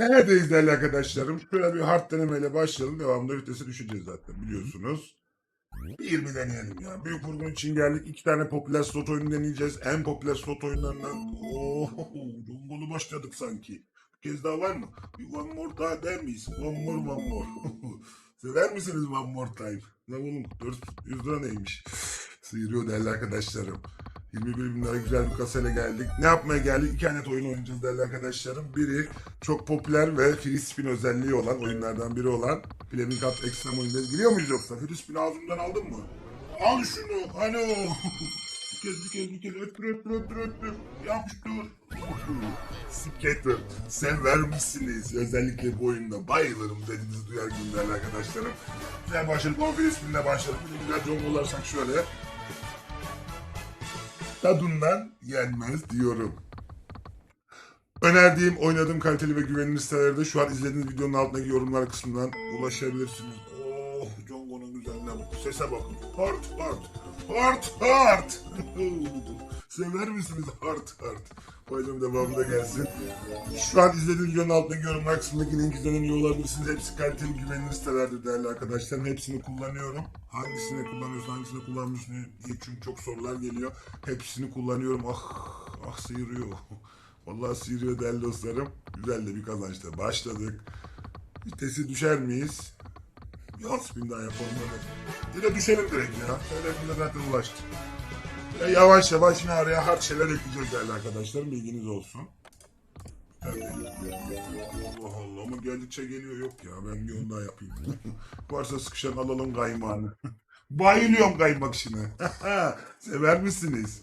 Neredeyiz değerli arkadaşlarım? Şöyle bir hard denemeyle başlayalım. Devamında vitese düşeceğiz zaten biliyorsunuz. Bir 20 deneyelim ya. Büyük vurgun için geldik. İki tane popüler slot oyunu deneyeceğiz. En popüler slot oyunlarından. Oo, Jongolu başladık sanki. Bir kez daha var mı? Bir one more daha der miyiz? One more one more. Sever misiniz one more time? Ne oğlum 400 lira neymiş? Sıyırıyor değerli arkadaşlarım. 21 bin güzel bir kasayla geldik. Ne yapmaya geldik? İki adet oyun oynayacağız değerli arkadaşlarım. Biri çok popüler ve free spin özelliği olan oyunlardan biri olan Flaming Cup Extreme oyundayız. Biliyor muyuz yoksa? Free spin ağzımdan aldın mı? Al şunu. Hani o. bir kez bir kez bir kez öttür öttür öttür öttür. Yapıştır. Skater. Sever misiniz? Özellikle bu oyunda bayılırım dediğinizi duyar değerli arkadaşlarım. Güzel başladık. O free spinle başladık. Güzel jonglarsak şöyle tadından yenmez diyorum. Önerdiğim, oynadığım kaliteli ve güvenilir sitelerde şu an izlediğiniz videonun altındaki yorumlar kısmından ulaşabilirsiniz. Oh, Jongo'nun güzelliğine bak. Sese bakın. Heart, heart. Heart, heart. Sever misiniz heart, heart? Oyunun devamında gelsin. Şu an izlediğiniz videonun altındaki yorumlar kısmındaki link üzerinden üye olabilirsiniz. Hepsi kaliteli güvenilir sitelerdir değerli arkadaşlarım. Hepsini kullanıyorum. Hangisini kullanıyorsun, hangisini kullanmıyorsun diye çünkü çok sorular geliyor. Hepsini kullanıyorum. Ah, ah sıyırıyor. Vallahi sıyırıyor değerli dostlarım. Güzel de bir kazançta başladık. Vitesi düşer miyiz? Bir alt spin daha yapalım. Bir de düşelim direkt ya. Öyle zaten ulaştık. Ya yavaş yavaş yine araya hard şeyler ekleyeceğiz değerli arkadaşlarım. Bilginiz olsun. Allah Allah ama geldikçe geliyor yok ya. Ben bir onu daha yapayım. Varsa sıkışan alalım kaymağını. Bayılıyorum kaymak işine. Sever misiniz?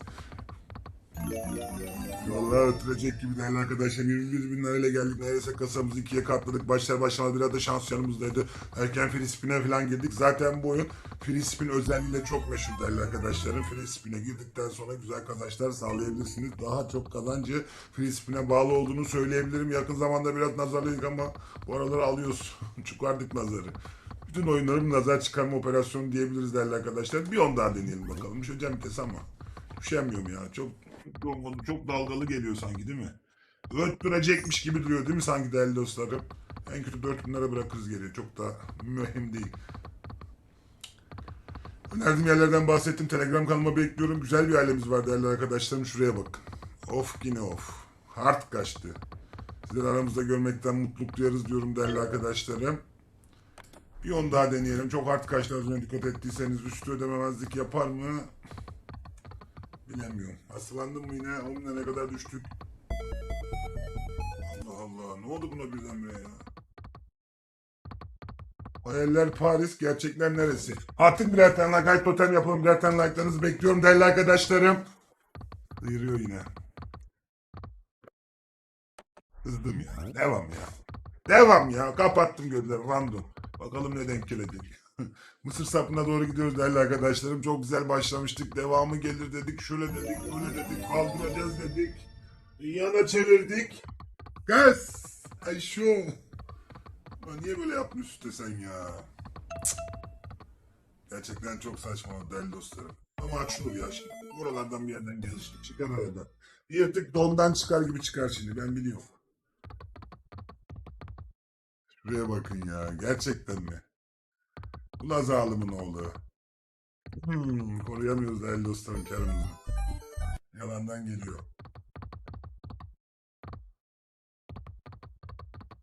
Vallahi ötürecek gibi değerli arkadaşlar. 21 bin lirayla geldik. Neredeyse kasamızı ikiye katladık. Başlar başlamaz biraz da şans yanımızdaydı. Erken free spin'e falan girdik. Zaten bu oyun free özelliğiyle çok meşhur değerli arkadaşlarım. Free girdikten sonra güzel kazançlar sağlayabilirsiniz. Daha çok kazancı free bağlı olduğunu söyleyebilirim. Yakın zamanda biraz nazarlıydık ama bu araları alıyoruz. Çıkardık nazarı. Bütün oyunlarım nazar çıkarma operasyonu diyebiliriz değerli arkadaşlar. Bir on daha deneyelim bakalım. Düşeceğim vites ama. Düşemiyorum ya. Çok çok, dalgalı geliyor sanki değil mi? Öttürecekmiş gibi duruyor değil mi sanki değerli dostlarım? En kötü 4000 lira bırakırız geriye. Çok da mühim değil. Önerdiğim yerlerden bahsettim. Telegram kanalıma bekliyorum. Güzel bir ailemiz var değerli arkadaşlarım. Şuraya bakın. Of yine of. Hard kaçtı. Sizleri aramızda görmekten mutluluk duyarız diyorum değerli arkadaşlarım. Bir on daha deneyelim. Çok hard kaçtı az önce dikkat ettiyseniz. Üstü ödememezlik yapar mı? Bilemiyorum. Aslandım mı yine? 10 ne kadar düştük? Allah Allah. Ne oldu buna birdenbire ya? Hayaller Paris, gerçekler neresi? Artık birer tane like, totem yapalım. Birer tane like'larınızı bekliyorum değerli arkadaşlarım. Sıyırıyor yine. Kızdım ya. Devam ya. Devam ya. Kapattım gözleri. Random. Bakalım ne denk gelecek. Mısır sapına doğru gidiyoruz değerli arkadaşlarım. Çok güzel başlamıştık. Devamı gelir dedik. Şöyle dedik, böyle dedik. Kaldıracağız dedik. Yana çevirdik. Gaz. Ay şu. Niye böyle yapmışsın sen ya? Gerçekten çok saçma değerli dostlarım. Ama açılır ya şimdi. Buralardan bir yerden gelir. Çıkar aradan. Yırtık dondan çıkar gibi çıkar şimdi. Ben biliyorum. Şuraya bakın ya. Gerçekten mi? Bu da zalimin oğlu. Hmm, koruyamıyoruz değerli dostlarım karımızı. Yalandan geliyor.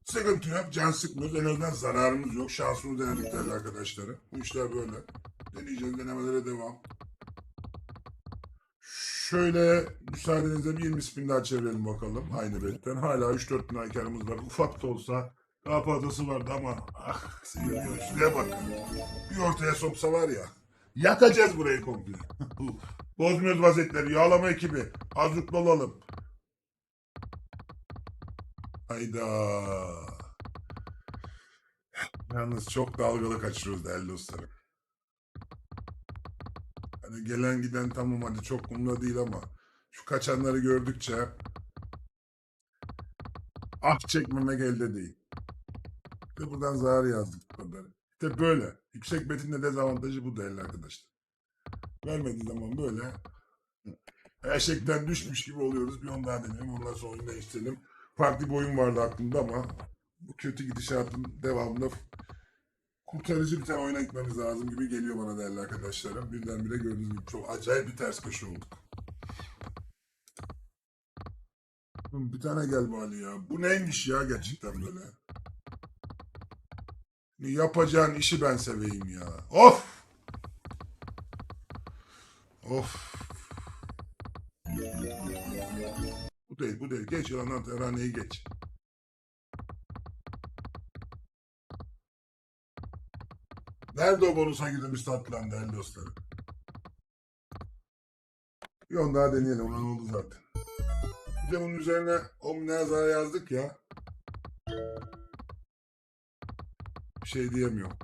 Sıkıntı yok. Can sıkmıyoruz. En azından zararımız yok. Şansımız denedik değerli arkadaşlarım. Bu işler böyle. Deneyeceğiz. Denemelere devam. Şöyle müsaadenizle bir 20 spin daha çevirelim bakalım. Aynı betten. Hala 3-4 bin ay var. Ufak da olsa daha fazlası vardı ama ah sıyırıyor. Şuraya bak. Bir ortaya soksa var ya. Yakacağız burayı komple. Bozmuyoruz vaziyetleri. Yağlama ekibi. Azıcık olalım. Hayda. Yalnız çok dalgalı kaçırıyoruz değerli dostlarım. Hani gelen giden tamam hadi çok umurda değil ama şu kaçanları gördükçe ah çekmemek elde değil. İşte buradan zarar yazdık bu kadar. İşte böyle. Yüksek betinde dezavantajı bu değerli arkadaşlar. Vermediği zaman böyle eşekten düşmüş gibi oluyoruz. Bir on daha deneyelim. Ondan sonra oyunu değiştirelim. Farklı bir oyun vardı aklımda ama bu kötü gidişatın devamında kurtarıcı bir tane oyuna gitmemiz lazım gibi geliyor bana değerli arkadaşlarım. Birdenbire gördüğünüz gibi çok acayip bir ters köşe olduk. Bir tane gel bari ya. Bu neymiş ya gerçekten böyle? Ne Yapacağın işi ben seveyim ya. Of! Of! Bu değil, bu değil. Geç yalan terhaneyi geç. Nerede o bonusa girdiğimiz tatlılan değerli dostlarım? Bir on daha deneyelim. Olan oldu zaten. Bir de bunun üzerine Omnazar'a yazdık ya. Bir şey diyemiyorum.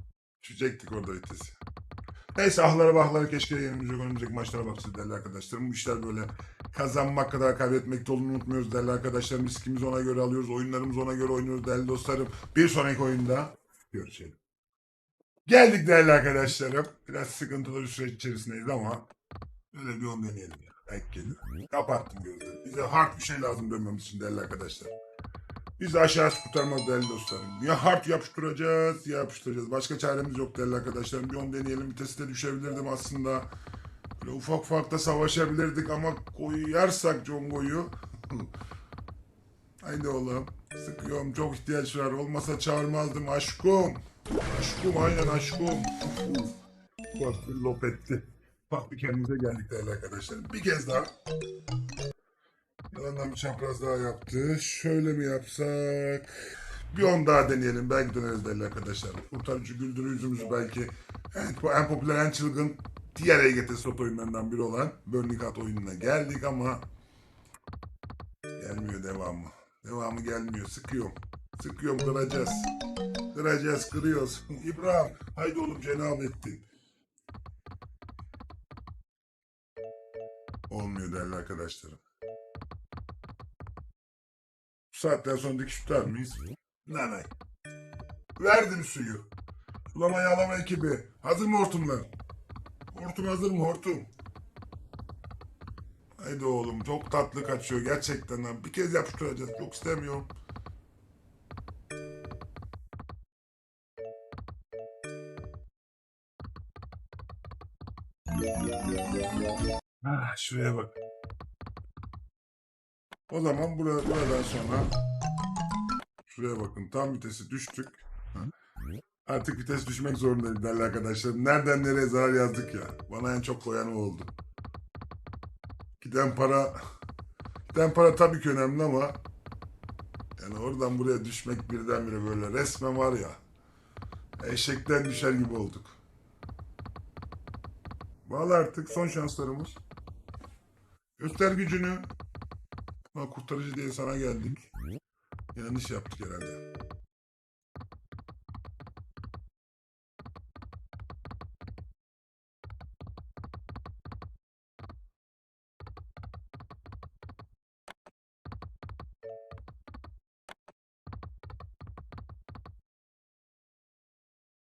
Çücektik orada vitesi. Neyse ahları bahları keşke yenilmeyecek önümüzdeki maçlara bakacağız değerli arkadaşlarım. Bu işler böyle kazanmak kadar kaybetmek olduğunu unutmuyoruz değerli arkadaşlarım. Riskimizi ona göre alıyoruz. Oyunlarımızı ona göre oynuyoruz değerli dostlarım. Bir sonraki oyunda görüşelim. Geldik değerli arkadaşlarım. Biraz sıkıntılı bir süreç içerisindeyiz ama öyle bir on deneyelim ya. Belki gelir. Kapattım gözlerimi. Bize hard bir şey lazım dönmemiz için değerli arkadaşlar. Biz aşağısı kurtarmaz değerli dostlarım. Ya hard yapıştıracağız ya yapıştıracağız. Başka çaremiz yok değerli arkadaşlarım. Bir on deneyelim. Vitesi de düşebilirdim aslında. Böyle ufak ufak da savaşabilirdik ama koyarsak Congo'yu. Haydi oğlum. Sıkıyorum. Çok ihtiyaç var. Olmasa çağırmazdım aşkım. Aşkım aynen aşkım. Bak bir lop etti. Bak bir kendimize geldik değerli arkadaşlarım. Bir kez daha. Yalandan bir çapraz daha yaptı. Şöyle mi yapsak? Bir on daha deneyelim. Belki döneriz değerli arkadaşlar. Kurtarıcı güldürü yüzümüzü belki. Evet bu en popüler en çılgın diğer EGT slot oyunlarından biri olan Burning Heart oyununa geldik ama gelmiyor devamı. Devamı gelmiyor. Sıkıyorum. Sıkıyorum kıracağız. Kıracağız kırıyoruz. İbrahim haydi oğlum cenab ettin. Olmuyor değerli arkadaşlarım. Saatten sonra dikiş tutar mıyız? Nanay. Verdim suyu. Sulama yağlama ekibi. Hazır mı hortumlar? Hortum hazır mı hortum? Haydi oğlum çok tatlı kaçıyor gerçekten. lan. Bir kez yapıştıracağız. Çok istemiyorum. Ah, şuraya bak. O zaman burada, buradan sonra şuraya bakın tam vitesi düştük. Artık vites düşmek zorundayız değerli arkadaşlar. Nereden nereye zarar yazdık ya. Bana en çok koyan o oldu. Giden para giden para tabii ki önemli ama yani oradan buraya düşmek birdenbire böyle resmen var ya eşekten düşer gibi olduk. Valla artık son şanslarımız. Göster gücünü. Bak kurtarıcı diye sana geldik. Yanlış yaptık herhalde.